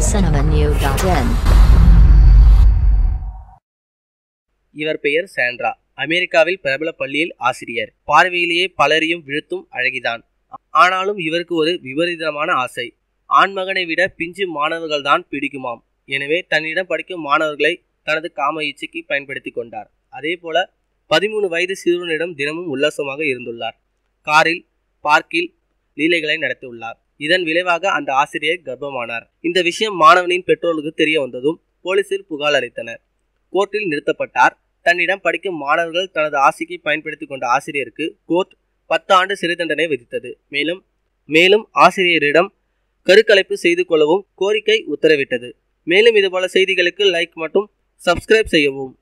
tamilcinemanew.in இவர் பெயர் Sandra. அமெரிக்காவில் பிரபல பள்ளியில் ஆசிரியர். பார்வையிலேயே பலரையும் விழுத்தும் அழகிதான். ஆனாலும் இவருக்கு ஒரு விபரீதமான ஆசை. ஆண்மகனை விட பிஞ்சு மாணவர்கள்தான் பிடிக்குமாம். எனவே தன்னிடம் படிக்கும் மாணவர்களை தனது காம இச்சைக்கு பயன்படுத்தி கொண்டார். அதே போல பதிமூணு வயது சிறுவனிடம் தினமும் உல்லாசமாக இருந்துள்ளார். காரில் பார்க்கில் லீலைகளை நடத்தியுள்ளார். இதன் விளைவாக அந்த ஆசிரியர் கர்ப்பமானார். இந்த விஷயம் மாணவனின் பெற்றோருக்கு தெரிய வந்ததும் போலீசில் புகார் அளித்தனர். கோர்ட்டில் நிறுத்தப்பட்டார். தன்னிடம் படிக்கும் மாணவர்கள் தனது ஆசைக்கு பயன்படுத்தி கொண்ட ஆசிரியருக்கு கோர்ட் பத்து ஆண்டு சிறை தண்டனை விதித்தது. மேலும் மேலும் ஆசிரியரிடம் கருக்கலைப்பு செய்து கொள்ளவும் கோரிக்கை உத்தரவிட்டது. மேலும் இதுபோல செய்திகளுக்கு லைக் மற்றும் சப்ஸ்கிரைப் செய்யவும்.